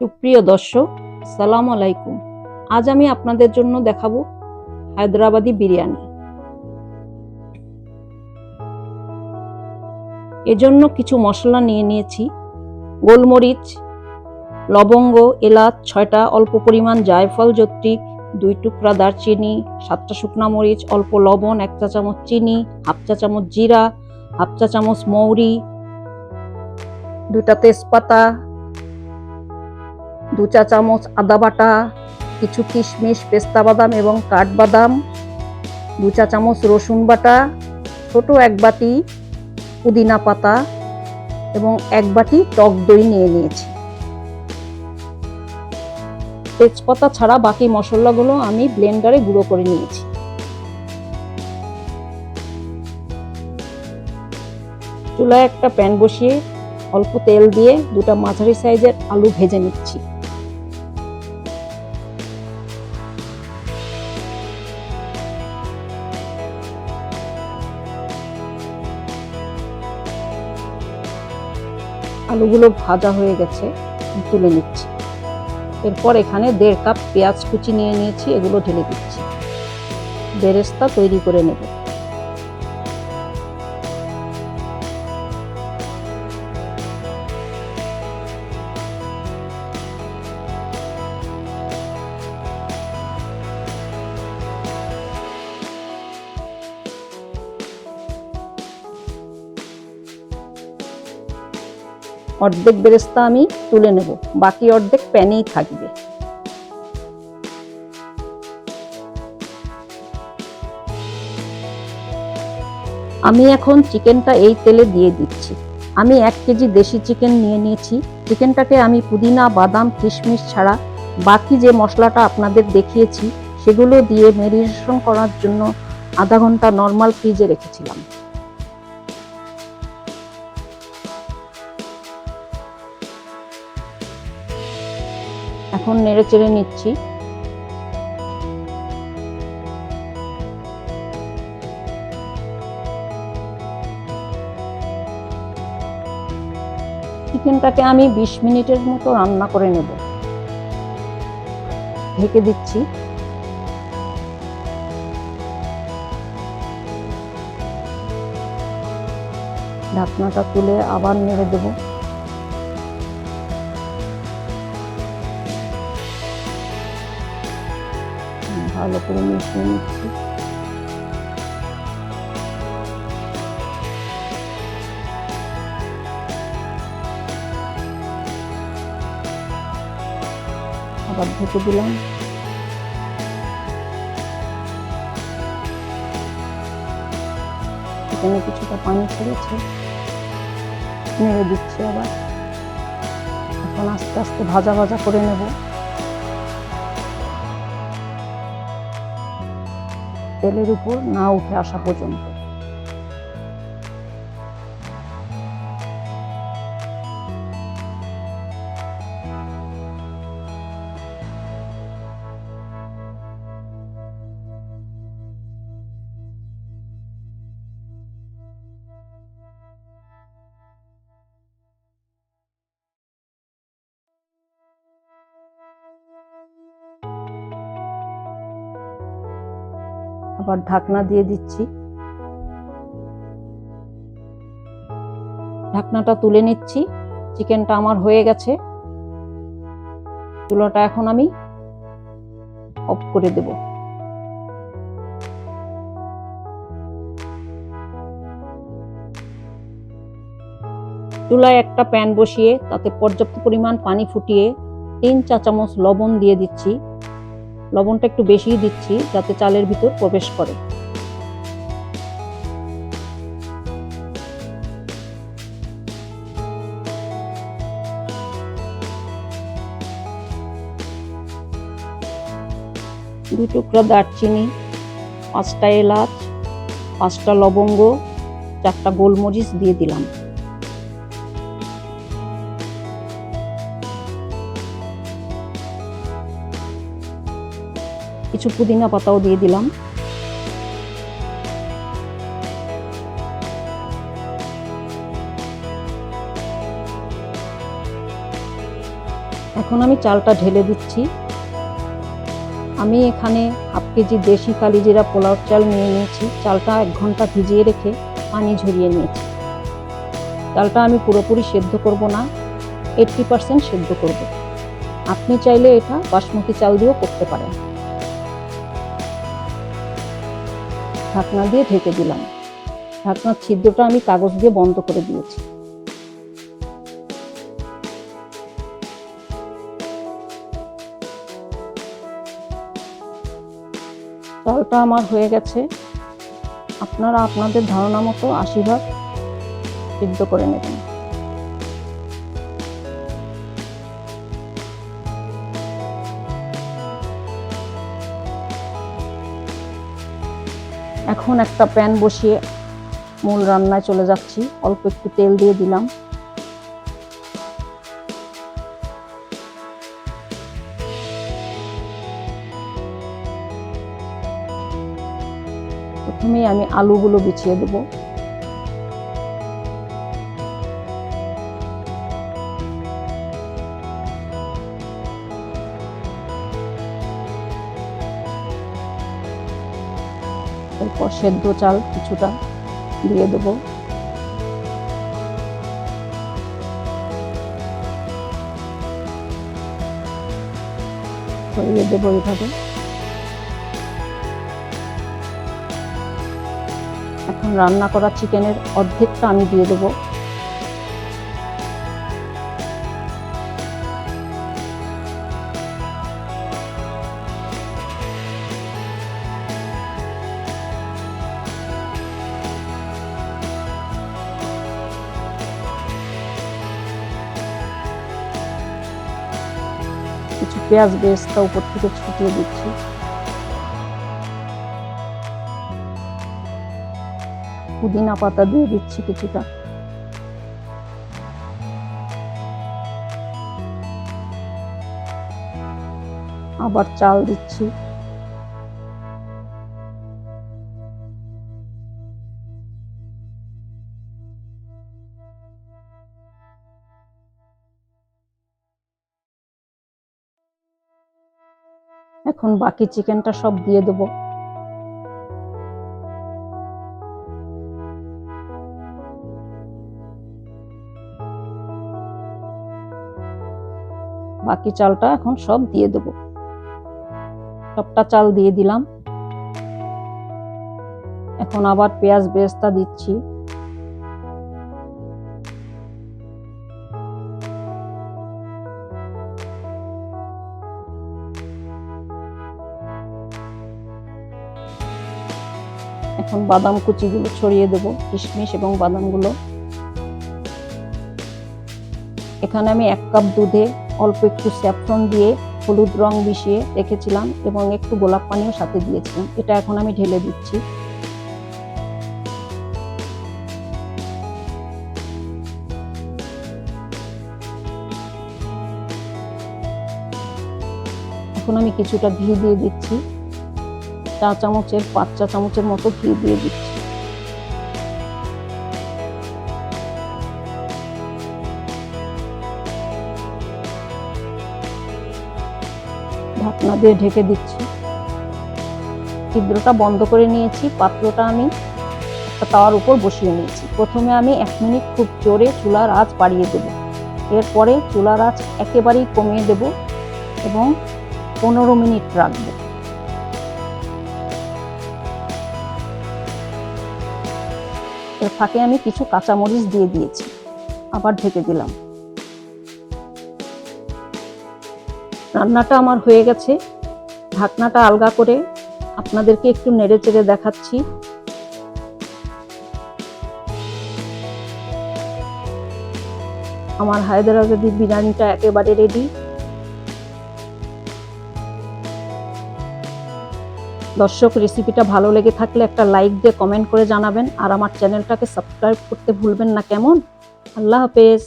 সুপ্রিয় দর্শক, সালাম আলাইকুম। আজ আমি আপনাদের জন্য দেখাবো হায়দ্রাবাদি বিরিয়ানি। এজন্য কিছু মশলা নিয়ে নিয়েছি। গোলমরিচ, লবঙ্গ, এলাচ, ছয়টা অল্প পরিমাণ জায়ফল যত্রিক দুই টুকরা দারচিনি, সাতটা শুকনা মরিচ, অল্প লবণ, এক চা চামচ চিনি, হাফ চা চামচ জিরা, হাফ চা চামচ মৌরি, দুটা তেজপাতা দু চা চামচ আদা বাটা, কিছু কিশমিশ, পেস্তা বাদাম এবং কাঠবাদাম দু চা চামচ রসুন বাটা, ছোট এক বাটি পুদিনা পাতা এবং এক বাটি টক দই নিয়ে নিয়েছি। তেজপাতা ছাড়া বাকি মশলাগুলো আমি ব্লেন্ডারে গুঁড়ো করে নিয়েছি। চুলায় একটা প্যান বসিয়ে অল্প তেল দিয়ে দুটা মাঝারি সাইজের আলু ভেজে নিচ্ছি। আলুগুলো ভাজা হয়ে গেছে, তুলে নিচ্ছি। এরপর এখানে দেড় কাপ পেঁয়াজ কুচি নিয়ে নিয়েছি, এগুলো ঢেলে দিচ্ছি। বেরেস্তা তৈরি করে নেব। অর্ধেক বেরেস্তা আমি তুলে নেব, বাকি অর্ধেক প্যানেই থাকবে। আমি এখন চিকেনটা এই তেলে দিয়ে দিচ্ছি। আমি এক কেজি দেশি চিকেন নিয়ে নিয়েছি। চিকেনটাকে আমি পুদিনা, বাদাম, কিশমিশ ছাড়া বাকি যে মশলাটা আপনাদের দেখিয়েছি, সেগুলো দিয়ে মেরিনেশন করার জন্য আধা ঘণ্টা নর্মাল ফ্রিজে রেখেছিলাম। এখন নেড়ে চেড়ে নিচ্ছি। চিকেনটাকে আমি বিশ মিনিটের মতো রান্না করে নেব। ঢেকে দিচ্ছি। ঢাকনাটা তুলে আবার নেড়ে দেবো। ভালো করে মিশিয়ে নিচ্ছি। আবার ঢেকে দিলাম। এখানে কিছুটা পানি ছেড়েছে নেড়ে দিচ্ছি আবার। এখন আস্তে আস্তে ভাজা ভাজা করে নেব। তেলের উপর না উঠে আসা পর্যন্ত। আবার ঢাকনা দিয়ে দিচ্ছি। ঢাকনাটা তুলে নিচ্ছি। চিকেনটা আমার হয়ে গেছে। চুলাটা এখন আমি অফ করে দেব। চুলায় একটা প্যান বসিয়ে তাতে পর্যাপ্ত পরিমাণ পানি ফুটিয়ে তিন চা চামচ লবণ দিয়ে দিচ্ছি। লবণটা একটু বেশি দিচ্ছি যাতে চালের ভিতর প্রবেশ করে। দু টুকরা দারচিনি, পাঁচটা এলাচ, পাঁচটা লবঙ্গ, চারটা গোলমরিচ দিয়ে দিলাম। কিছু পুদিনা পাতাও দিয়ে দিলাম। এখন আমি চালটা ঢেলে দিচ্ছি। আমি এখানে হাফ কেজি দেশি কালিজিরা পোলাও চাল নিয়ে নিয়েছি। চালটা এক ঘণ্টা ভিজিয়ে রেখে পানি ঝরিয়ে নিয়েছি। চালটা আমি পুরোপুরি সেদ্ধ করব না এইটটি পার্সেন্ট সেদ্ধ করব। আপনি চাইলে এটা বাসমতি চাল দিয়েও করতে পারেন। ঢাকনা দিয়ে ঢেকে দিলাম। ঢাকনার ছিদ্রটা আমি কাগজ দিয়ে বন্ধ করে দিয়েছি। তলটা আমার হয়ে গেছে। আপনারা আপনাদের ধারণা মতো আশীর্বাদ সিদ্ধ করে নেবেন। এখন একটা প্যান বসিয়ে মূল রান্নায় চলে যাচ্ছি। অল্প একটু তেল দিয়ে দিলাম। প্রথমেই আমি আলুগুলো বিছিয়ে দেব। এরপর সেদ্ধ চাল কিছুটা দিয়ে দেবো। ছড়িয়ে দেবো এইভাবে এখন রান্না করা চিকেনের অর্ধেকটা আমি দিয়ে দেবো। পেঁয়াজ বেরেস্তা উপর থেকে ছুটিয়ে দিচ্ছি। পুদিনা পাতা দিয়ে দিচ্ছি কিছুটা। আবার চাল দিচ্ছি। এখন বাকি চিকেনটা সব দিয়ে দেবো। বাকি চালটা এখন সব দিয়ে দেবো। সবটা চাল দিয়ে দিলাম। এখন আবার পেঁয়াজ বেরেস্তা দিচ্ছি। এখন বাদাম কুচিগুলো ছড়িয়ে দেবো, কিশমিশ এবং বাদামগুলো। এখানে আমি এক কাপ দুধে অল্প একটু স্যাফরন দিয়ে হলুদ রং মিশিয়ে রেখেছিলাম এবং একটু গোলাপ পানিও সাথে দিয়েছিলাম। এটা এখন আমি ঢেলে দিচ্ছি। এখন আমি কিছুটা ঘি দিয়ে দিচ্ছি। চা চামচের, পাঁচ চা চামচের মতো ঘি দিয়ে দিচ্ছি। ঢাকনা দিয়ে ঢেকে দিচ্ছি। ছিদ্রটা বন্ধ করে নিয়েছি, পাত্রটা আমি একটা তাওয়ার উপর বসিয়ে নিয়েছি। প্রথমে আমি এক মিনিট খুব জোরে চুলার আঁচ বাড়িয়ে দেব। এরপরে চুলার আঁচ একেবারেই কমিয়ে দেব এবং পনেরো মিনিট রাখব। এর ফাঁকে আমি কিছু কাঁচামরিচ দিয়ে দিয়েছি। আবার ঢেকে দিলাম। রান্নাটা আমার হয়ে গেছে। ঢাকনাটা আলগা করে আপনাদেরকে একটু নেড়ে চেড়ে দেখাচ্ছি। আমার হায়দ্রাবাদি বিরিয়ানিটা একেবারে রেডি দর্শক রেসিপিটা ভালো লেগে থাকলে একটা লাইক দিয়ে কমেন্ট করে জানাবেন আর আমার চ্যানেলটাকে সাবস্ক্রাইব করতে ভুলবেন না, কেমন? আল্লাহ হাফেজ।